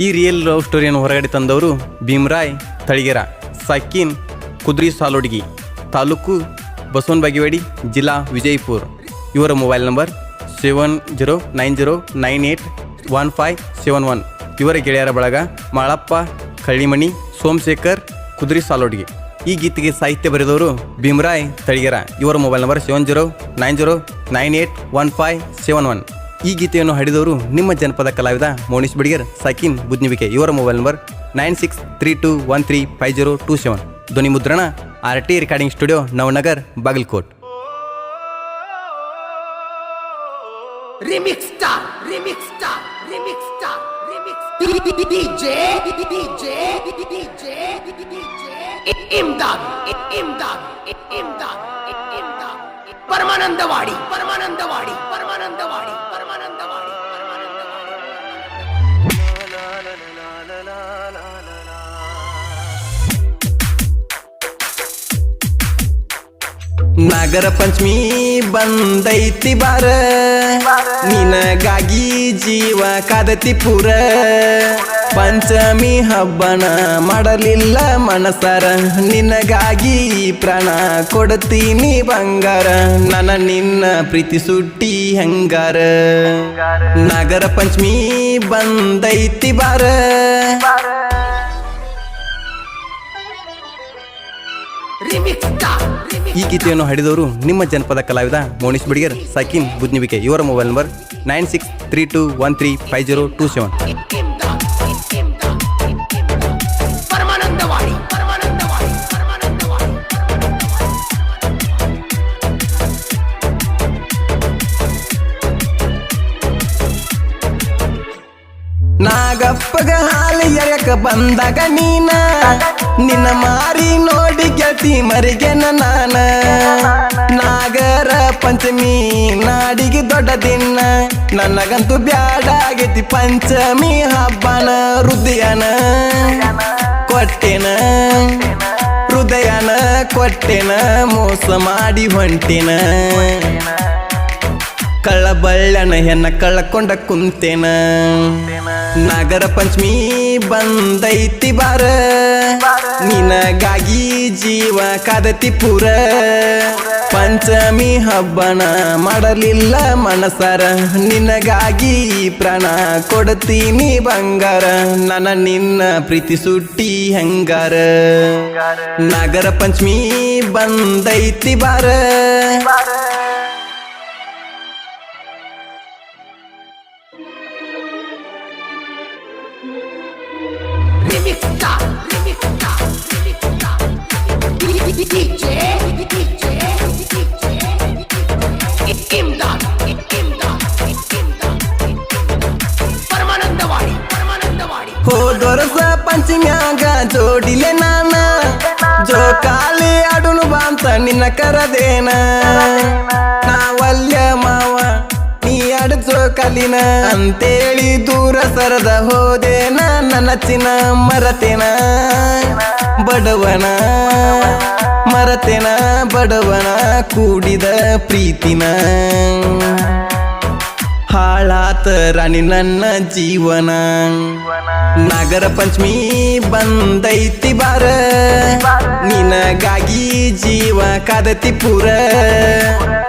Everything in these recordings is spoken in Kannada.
ಈ ರಿಯಲ್ ಲವ್ ಸ್ಟೋರಿಯನ್ನು ಹೊರಗಡೆ ತಂದವರು ಭೀಮರಾಯ್, ತಳಿಗೆರ, ಸಕೀನ್, ಕುದ್ರಿ ಸಾಲೋಡ್ಗಿ, ತಾಲೂಕು ಬಸವನ್ ಬಾಗೇವಾಡಿ ಜಿಲ್ಲಾ ವಿಜಯಪುರ್. ಇವರ mobile number seven zero nine zero nine eight one five seven one ಇವರ ಗೆಳೆಯರ ಬಳಗ ಮಾಳಪ್ಪ, ಕಳ್ಳಿಮಣಿ, ಸೋಮಶೇಖರ್, ಕುದ್ರಿ ಸಾಲೋಡ್ಗಿ. ಈ ಗೀತೆಗೆ ಸಾಹಿತ್ಯ ಬರೆದವರು ಭೀಮರಾಯ್, ತಳಿಗೆರ. ಇವರ mobile number seven zero nine zero nine eight one five seven one ಈ ಗೀತೆಯನ್ನು ಹಾಡಿದವರು ನಿಮ್ಮ ಜನಪದ ಕಲಾವಿದ ಮೋನೀಶ್ ಬಿಡಿಗರ್, ಸಕೀನ್ ಬುದ್ನಿವಿಕೆ. ಇವರ mobile number nine six three two one three five zero two seven ಧ್ವನಿ ಮುದ್ರಣ R T recording studio Navanagar, Bagalkot. Remix remix remix Paramanandawadi Paramanandawadi Paramanandawadi Nagara Panchami ಬಂದೈತಿ ಬಾರ. ನಿನಗಾಗಿ ಜೀವ ಕಾದತಿ ಪುರ. ಪಂಚಮಿ ಹಬ್ಬನ ಮಾಡಲಿಲ್ಲ ಮನಸರ ನಿನಗಾಗಿ ಪ್ರಾಣ ಕೊಡ್ತೀನಿ ಬಂಗಾರ. ನನ್ನ ನಿನ್ನ ಪ್ರೀತಿ ಸುಟ್ಟಿ ಹಂಗಾರ? ನಾಗರ ಪಂಚಮಿ ಬಂದೈತಿ ಬಾರ. ಈ ಗೀತೆಯನ್ನು ಹಾಡಿದವರು ನಿಮ್ಮ ಜನಪದ ಕಲಾವಿದ ಮೋನಿಶ್ ಬಿಡಿಗರ್, ಸಕೀನ್ ಬುದ್ನಿವಿಕೆ. ಇವರ mobile number nine six three two one three five zero two seven. ನಾಗಪ್ಪಗ ಹಾಲು ಎರಕ ಬಂದಾಗ ನೀನ. ನಿನ್ನ ಮಾರಿ ನೋಡಿ ಗೆಳತಿ ಮರಿಗೆನ ನಾನ. ನಾಗರ ಪಂಚಮಿ ನಾಡಿಗೆ ದೊಡ್ಡ ದಿನ. ನನಗಂತೂ ಬ್ಯಾಡಾಗೈತಿ ಪಂಚಮಿ ಹಬ್ಬನ, ಹೃದಯನ ಕೊಟ್ಟೆನ. ಹೃದಯನ ಕೊಟ್ಟೆನ, ಮೋಸ ಮಾಡಿ ಹೊಂಟೆನ. ಕಳ್ಳ ಬಳ್ಳನ ಹೆಣ್ಣ ಕಳ್ಳಕೊಂಡ ಕುಂತೇನ. ನಾಗರ ಪಂಚಮಿ ಬಂದೈತಿ ಬಾರ. ನಿನಗಾಗಿ ಜೀವ ಕಾದತಿ ಪುರ. ಪಂಚಮಿ ಹಬ್ಬನ ಮಾಡಲಿಲ್ಲ ಮನಸರ ನಿನಗಾಗಿ ಪ್ರಾಣ ಕೊಡ್ತೀನಿ ಬಂಗಾರ. ನನ್ನ ನಿನ್ನ ಪ್ರೀತಿ ಸುಟ್ಟಿ ಹೆಂಗಾರ. ನಾಗರ ಪಂಚಮಿ ಬಂದೈತಿ ಬಾರ. ಹೋದೊರಸ ಜೋಡಿಲೆ ನಾನ. ಜೋಕಾಲಿ ಆಡುನು ಬಾಂತ ನಿನ್ನ ಕರದೇನ. ನಾವಲ್ಯ ಮಾವ, ನೀ ಆಡು ಜೋಕಾಲಿನ ಅಂತೇಳಿ ದೂರ ಸರದ ಹೋದೇನ ನನ್ನ ಚಿನ್ನ ಮರತೇನ. ಬಡವನ ಮರತೆನ ಬಡವನ ಕೂಡಿದ ಪ್ರೀತಿನ. ಹಾಳಾತ ರಾಣಿ ನನ್ನ ಜೀವನ. ನಾಗರ ಪಂಚಮಿ ಬಂದೈತಿ ಬಾರ. ನಿನಗಾಗಿ ಜೀವ ಕದತಿ ಪುರ.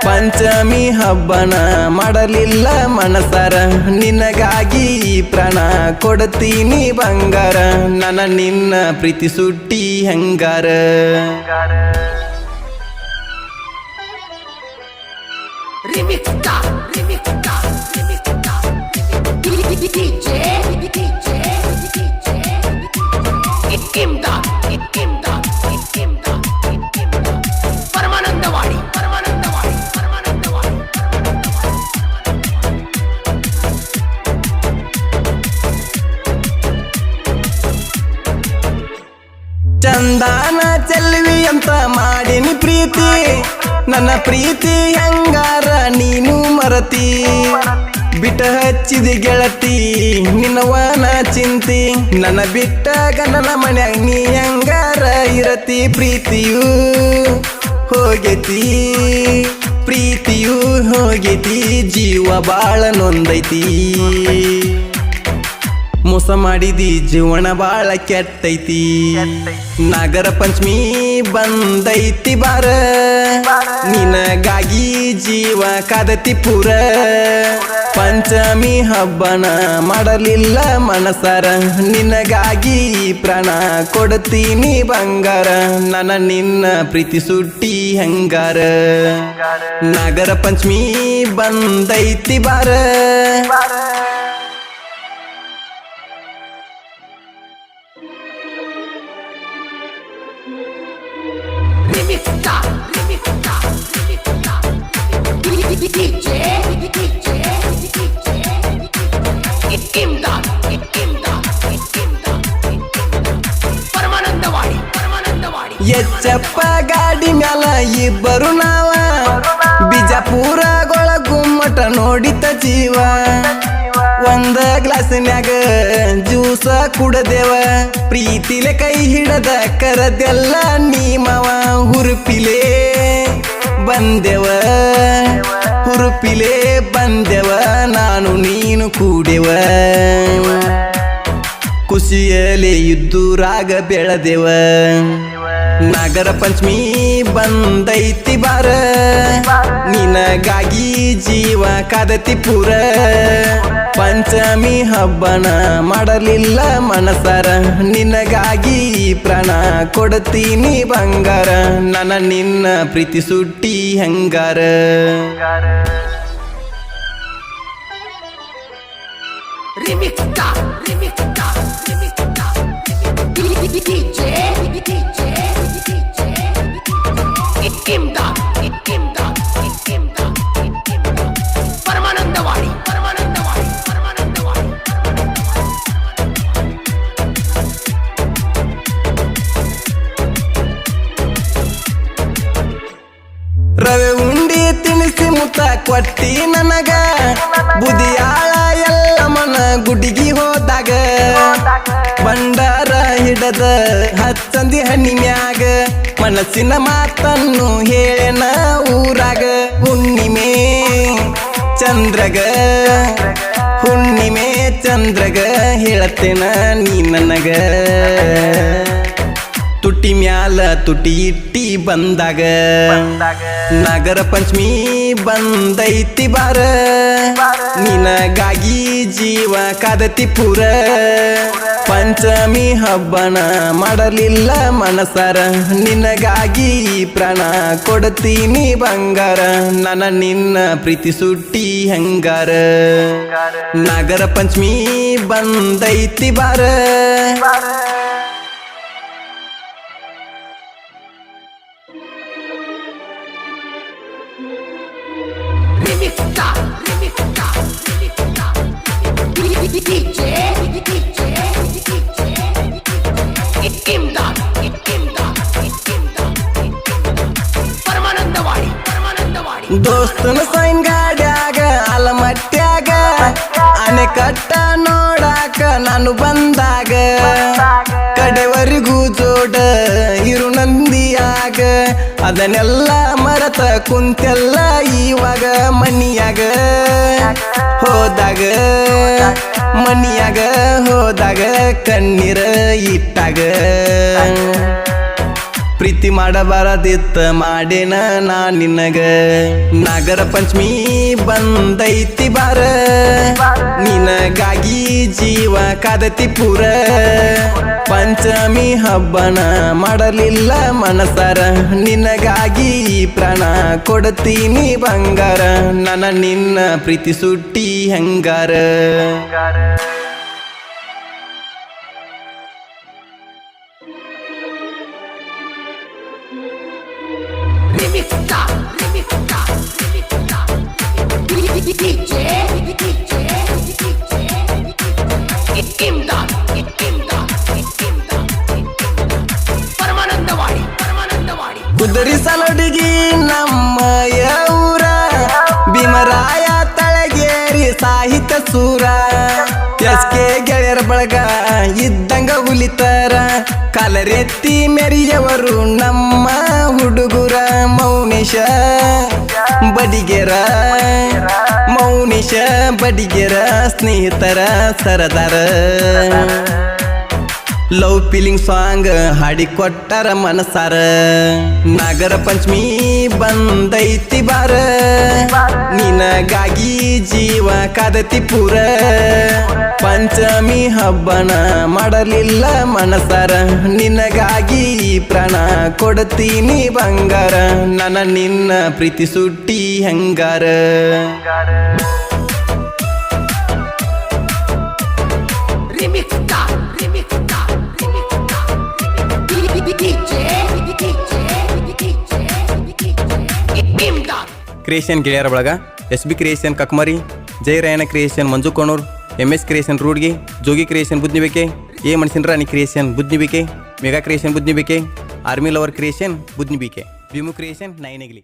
ಪಂಚಮಿ ಹಬ್ಬನ ಮಾಡಲಿಲ್ಲ ಮನಸರ. ನಿನಗಾಗಿ ಪ್ರಾಣ ಕೊಡತೀನಿ ಬಂಗಾರ. ನನ್ನ ನಿನ್ನ ಪ್ರೀತಿ ಸುಟ್ಟಿ ಹಂಗಾರ. Remix ಚಂದಾನ ಚೆಲ್ವಿ ಅಂತ ಮಾಡಿನಿ ಪ್ರೀತಿ. ನನ್ನ ಪ್ರೀತಿ ಹೆಂಗಾರ ನೀನು ಮರತಿ. ಬಿಟ್ಟ ಹಚ್ಚಿದಿ ಗೆಳತಿ ನಿನ್ನವನ ಚಿಂತಿ. ನನ್ನ ಬಿಟ್ಟಾಗ ನನ್ನ ಮನ್ಯಾಗ ನೀ ಹಂಗಾರ ಇರತಿ ಪ್ರೀತಿಯು ಹೋಗೈತಿ. ಪ್ರೀತಿಯು ಹೋಗೈತಿ, ಜೀವ ಬಾಳ ನೊಂದೈತಿ. ಮೋಸ ಮಾಡಿದಿ, ಜೀವನ ಬಾಳ ಕೆಟ್ಟೈತಿ. ನಾಗರ ಪಂಚಮಿ ಬಂದೈತಿ ಬಾರ. ನಿನಗಾಗಿ ಜೀವ ಕಾದತಿ ಪುರ. ಪಂಚಮಿ ಹಬ್ಬನ ಮಾಡಲಿಲ್ಲ ಮನಸರ. ನಿನಗಾಗಿ ಪ್ರಾಣ ಕೊಡ್ತೀನಿ ಬಂಗಾರ. ನನ್ನ ನಿನ್ನ ಪ್ರೀತಿ ಸುಟ್ಟಿ ಹಂಗಾರ. ನಾಗರ ಪಂಚಮಿ ಬಂದೈತಿ ಬಾರ. ಎಚ್ಚಪ್ಪ ಗಾಡಿ ಮ್ಯಾಲ ಇಬ್ಬರು ನಾವ. ಬಿಜಾಪುರ ಗುಮ್ಮಟ ನೋಡಿತ ಜೀವ. ಒಂದ ಗ್ಲಾಸ್ನ್ಯಾಗ ಜ್ಯೂಸ ಕುಡದೇವ. ಪ್ರೀತಿಲೆ ಕೈ ಹಿಡದ ಕರದೆಲ್ಲ ನೀಮವ. ಹುರುಪಿಲೆ ಬಂದೆವ. ಹುರುಪಿಲೆ ಬಂದೆವ ನಾನು ನೀನು ಕೂಡೆವ. ಇದ್ದು ರಾಗ ಬೆಳೆದೆವ. ನಾಗರ ಪಂಚಮಿ ಬಂದೈತಿ ಬಾರ. ನಿನಗಾಗಿ ಜೀವ ಕದತಿ ಪುರ. ಪಂಚಮಿ ಹಬ್ಬನ ಮಾಡಲಿಲ್ಲ ಮನಸರ. ನಿನಗಾಗಿ ಪ್ರಾಣ ಕೊಡತೀನಿ ಬಂಗಾರ. ನನ್ನ ನಿನ್ನ ಪ್ರೀತಿ ಸುಟ್ಟಿ ಹಂಗಾರ? star, remix star, ಕೊಟ್ಟಿ ನನಗ. ಬುದಿಯಾಳ ಎಲ್ಲ ಮನ ಗುಡಿಗಿ ಹೋದಾಗ. ಬಂಡಾರ ಹಿಡದ ಹತ್ತಂದಿ ಹಣ್ಣಿನ್ಯಾಗ ಮನಸ್ಸಿನ ಮಾತನ್ನು ಹೇಳನ ಊರಾಗ. ಹುಣ್ಣಿಮೆ ಚಂದ್ರಗ. ಹುಣ್ಣಿಮೆ ಚಂದ್ರಗ ಹೇಳತ್ತೇನ ನೀ ನನಗ. ತುಟಿ ಮ್ಯಾಲ ತುಟಿ ಇಟ್ಟಿ ಬಂದಾಗ. ನಗರ ಪಂಚಮಿ ಬಂದೈತಿ ಬಾರ. ನಿನಗಾಗಿ ಜೀವ ಕಾದತಿ ಪುರ. ಪಂಚಮಿ ಹಬ್ಬನ ಮಾಡಲಿಲ್ಲ ಮನಸಾರ. ನಿನಗಾಗಿ ಪ್ರಾಣ ಕೊಡ್ತೀನಿ ಬಂಗಾರ. ನನ್ನ ನಿನ್ನ ಪ್ರೀತಿ ಸುಟ್ಟಿ ಹಂಗಾರ. ನಗರ ಪಂಚಮಿ ಬಂದೈತಿ ಬಾರ. ದೋಸ್ತನ ಸೈನ್ ಗಾಡ್ಯಾಗ, ಅಲಮಟ್ಯಾಗ. ಅಣೆಕಟ್ಟ ನೋಡಾಕ ನಾನು ಬಂದಾಗ. ಕಡೆವರೆಗೂ ಜೋಡ ಇರು ನಂದಿಯಾಗ. ಅದನ್ನೆಲ್ಲ ಮರತ ಕುಂತೆಲ್ಲ ಇವಾಗ ಮನಿಯಾಗ. ಹೋದಾಗ ಮನಿಯಾಗ ಹೋದಾಗ ಕಣ್ಣೀರ ಇಟ್ಟಾಗ. ಪ್ರೀತಿ ಮಾಡಬಾರದಿತ್ತ ಮಾಡೇನ ನಾ ನಿನಗ. ನಾಗರ ಪಂಚಮಿ ಬಂದೈತಿ ಬಾರ. ನಿನಗಾಗಿ ಜೀವ ಕಾದತಿ ಪುರ. ಪಂಚಮಿ ಹಬ್ಬನ ಮಾಡಲಿಲ್ಲ ಮನಸಾರ. ನಿನಗಾಗಿ ಪ್ರಾಣ ಕೊಡತೀನಿ ಬಂಗಾರ. ನನ್ನ ನಿನ್ನ ಪ್ರೀತಿ ಸುಟ್ಟಿ ಹಂಗಾರ? ಪರಮಾನಂದವಾಡಿ ಕುದುರಿ ಸಲುಡಿಗಿ ನಮ್ಮ ಊರ ಭೀಮರಾಯ ತಳಗೇರಿ ಸಾಹಿತ್ಯ ಸೂರ. ಎಸ್ ಗೆಳೆಯರ ಬಳಗ ಇದ್ದಂಗ ಹುಲಿತಾರ. ಕಲರೆತ್ತಿ ಮೆರಿಯವರು ನಮ್ಮ ಹುಡುಗುರ ಮೌನೇಶ ಬಡಿಗೆರ. ಮೌನೇಶ ಬಡಿಗೆರ ಸ್ನೇಹಿತರ ಸರದಾರ. ಲವ್ ಫೀಲಿಂಗ್ ಸಾಂಗ್ ಹಾಡಿ ಕೊಟ್ಟಾರ ಮನಸಾರ ನಾಗರ ಪಂಚಮಿ ಬಂದೈತಿ ಬಾರ. ನಿನಗಾಗಿ ಜೀವ ಕಾದತಿ ಪೂರ. ಪಂಚಮಿ ಹಬ್ಬನ ಮಾಡಲಿಲ್ಲ ಮನಸಾರ ನಿನಗಾಗಿ ಪ್ರಾಣ ಕೊಡ್ತೀನಿ ಬಂಗಾರ. ನನ್ನ ನಿನ್ನ ಪ್ರೀತಿ ಸುಟ್ಟಿ ಹೆಂಗಾರ. Remix ಕ್ರಿಯೇಷನ್ ಗೆಳೆಯರ ಬಳಗ S B creation Kakmari Jai Rayanna creation Manju Konur M S creation Rudgi Jogi creation Budnibeke A ಮಣಸಿನ Rani creation Budnibeke mega creation Budnibeke army lover creation Budnibeke Bhimu creation Nainegli